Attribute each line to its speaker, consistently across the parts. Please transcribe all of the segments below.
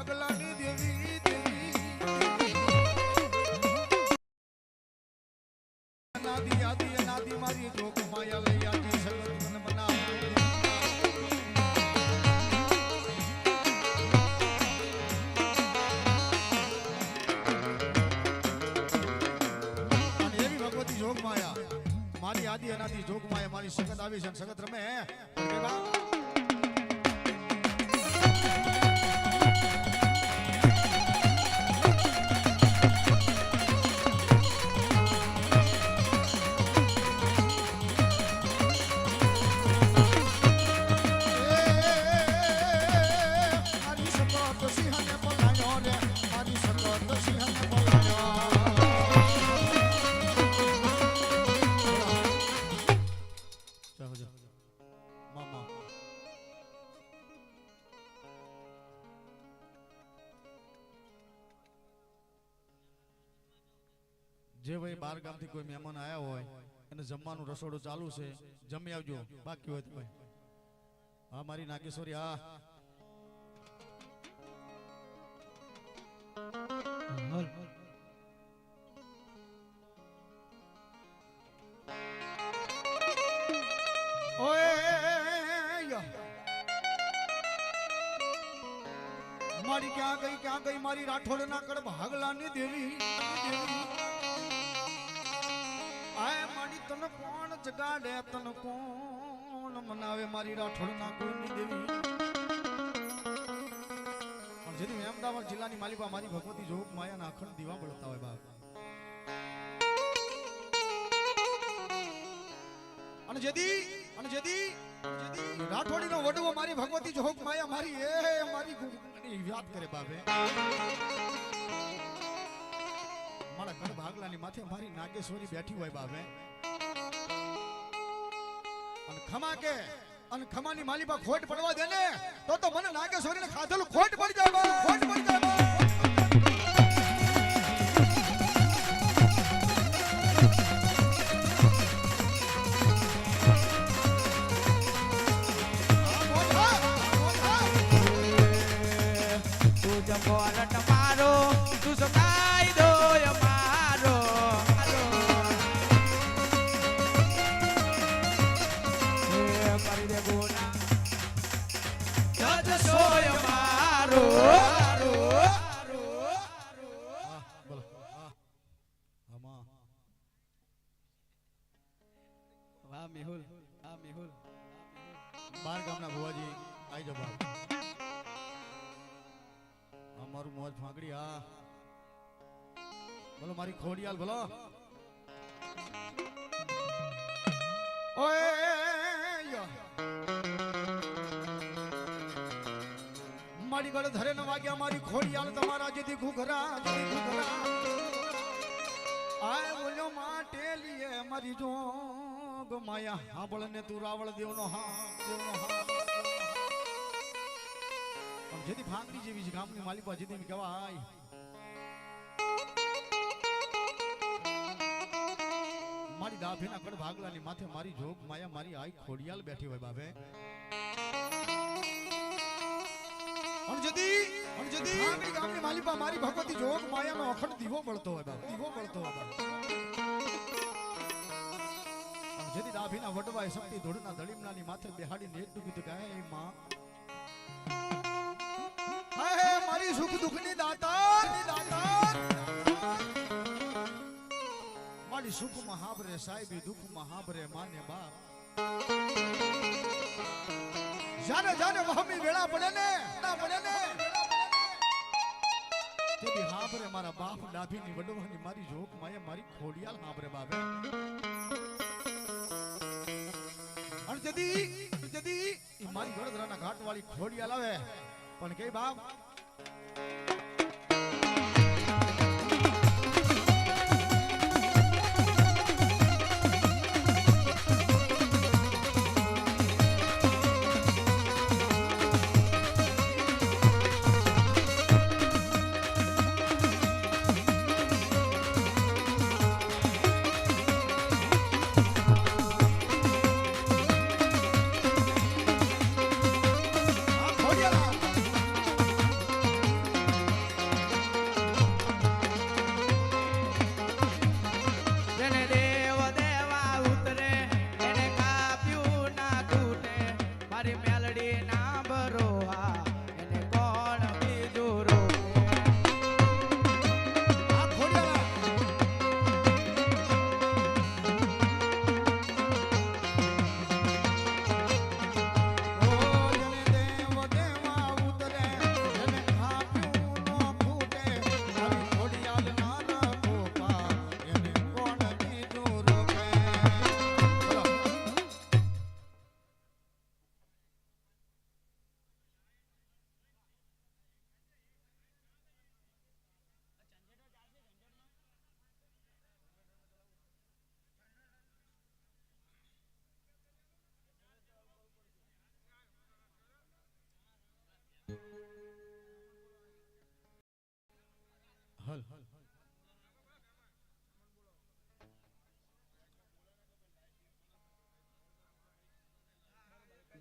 Speaker 1: ભાગલાની દેવી અનાદિ મારી જોગ માયા લઈ આજી સગત મારી આદિ અનાદિ જોગ માયા મારી સગત આવી છે સગત રમે. જાઓ મામા. જે ભાઈ બાર ગામથી કોઈ મહેમાન આયા હોય એને જમવાનું રસોડું ચાલુ છે જમી આવજો. બાકી હોય તો ભાઈ. હા મારી નાગેશ્વરી હા. ઓય ગઈ, ક્યાં ગઈ મારી રાઠોડ ના કડ ભાગલાની દેવી? આય તને કોણ જગાડે, તને કોણ મનાવે મારી રાઠોડ ના કોઈની દેવી જેથી અમદાવાદ જિલ્લાની માલિકા મારી ભગવતી જોગ માયાના અખંડ દીવા બળતા હોય બાપ. અને જેથી અને જેદી જેદી રાઠોડીનો વડવો મારી ભગવતી જોગ માયા મારી, એ મારી યાદ કરે બાપે. મારા ઘર ભાગલાની માથે મારી નાગેશ્વરી બેઠી હોય બાપે. અને ખમા કે, અને ખમાની માલિકા ખોટ પડવા દે ને તો તો મને નાગેશ્વરીને ખાધેલું ખોટ પડી જાય ખોટ પડી જાય
Speaker 2: મેહુલ વાહ મેહુલ
Speaker 1: બાર ગામના જાવ બાપ આ મારું મોજ ફાંકડી હા બોલો મારી ખોડિયાલ બોલો ઓય મારી ગળ ધરે ન વાગ્યા મારી ખોડિયાલ તમારા જેથી ઘુઘરા ઘૂઘરા. બોલ્યો માટે લીએ મારી જોગ, માયા હાબળ ને તું રાવળ દેવનો હા દેવનો હા આમ જેથી ફાંકડી જેવી છે ગામની માલિકા જેથી કહેવાય મારી દાભીના કડ ભાગલાની માથે મારી જોગ, માયા મારી આઈ ખોડિયાલ બેઠી હોય બાબે અણજદી અણજદી. ફાંકડી ગામની માલિપા, મારી ભગવતી જોગ માયાનો અખંડ દીવો બળતો હોય બાબા, દીવો બળતો હોય જેથી ડાભીના વડવાય શક્તિ ધોળના દળીમનાની માથે બેહાડી નેટ ડૂબી તો ગાયમાં. હે મારી સુખ દુઃખની દાતા ની દાતાર. મારી સુખ મહાબરે સાહેબી દુઃખ મહાબરે માને બાપ. જાને જાને ને વેળા પડે ને તેથી હાબરે મારા બાપ ડાભીની વડવાની મારી જોક માએ મારી ખોડિયાલ હાબરે બાબે અને જદી જદી મારી વડોદરાના ઘાટ વાળી ખોડિયાલ આવે. પણ કે બાપ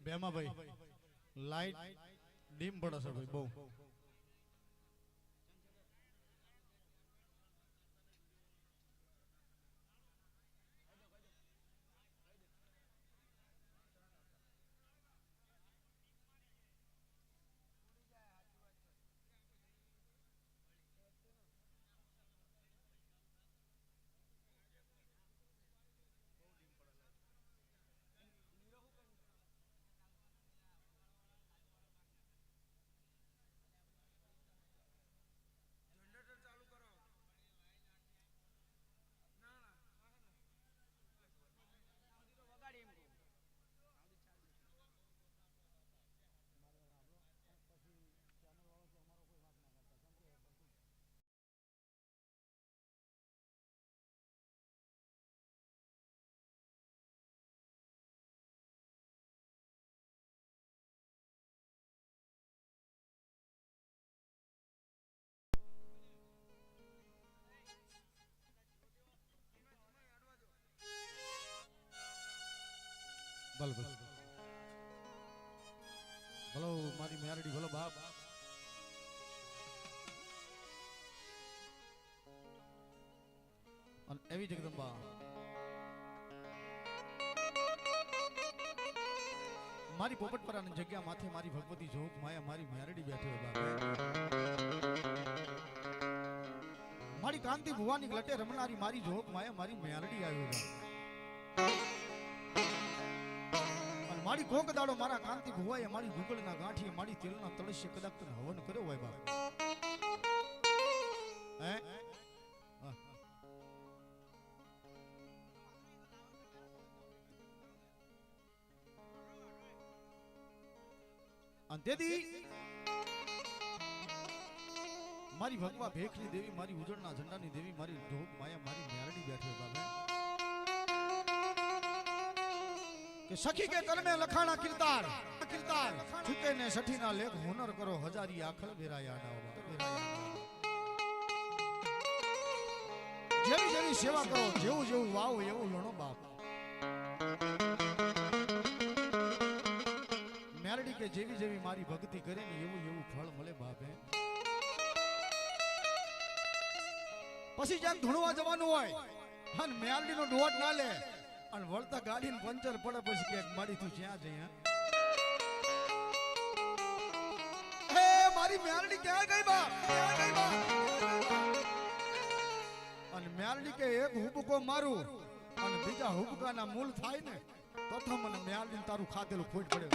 Speaker 1: બેમાં ભાઈ. લાઈટ ડીમ પડે છે ભાઈ બહુ. ભલ, ભલે. ભલો મારી મેરડી ભલો, બાપ. અને એવી જગદંબા મારી પોપટપરાની જગ્યા માથે મારી ભગવતી જોગ માયા મારી મેરડી બેઠી હોય મારી કાંતિ ભુવાની લટે રમનારી મારી જોગ માયા મારી મેરડી આવી બાપ. મારી કોક દાડો મારા કાંતિ ભુવાએ મારી ગુગળના ગાંઠીએ મારી તેલના તળસ્ય કદાચ તને હવન કર્યો હોય બાપ. મારી ભગવા ભેખની દેવી, મારી ઉજળના ઝંડાની દેવી, મારી ઢોક માયા, મારી મેરડી બેઠી હોય કે સખી કે કરમે લખાણા કિરતાર કિરતાર છૂટે ને સઠીના લેખ હુનર કરો, હજારી આખલ ભેરાયા ના. જેવી જેવી સેવા કરો, જેવું જેવું વાવ, એવું લણો બાપ. મેરડી કે જેવી જેવી મારી ભક્તિ કરે ને એવું એવું ફળ મળે બાપે પછી જ્યાં ધૂણવા જવાનું હોય અને મેરડીનો ડોટ ના લે. અને વળતા ગાડીને પંચર પડે પછી ક્યાંક મારી તું જ્યાં જઈ, હે? મારી મેરડી ક્યાં ગઈ બા? અને મેરડી કે એક હુબકો મારું અને બીજા હુબકાના મૂળ થાય ને, તો મને મેરડી તારું ખાધેલું ફૂટ પડે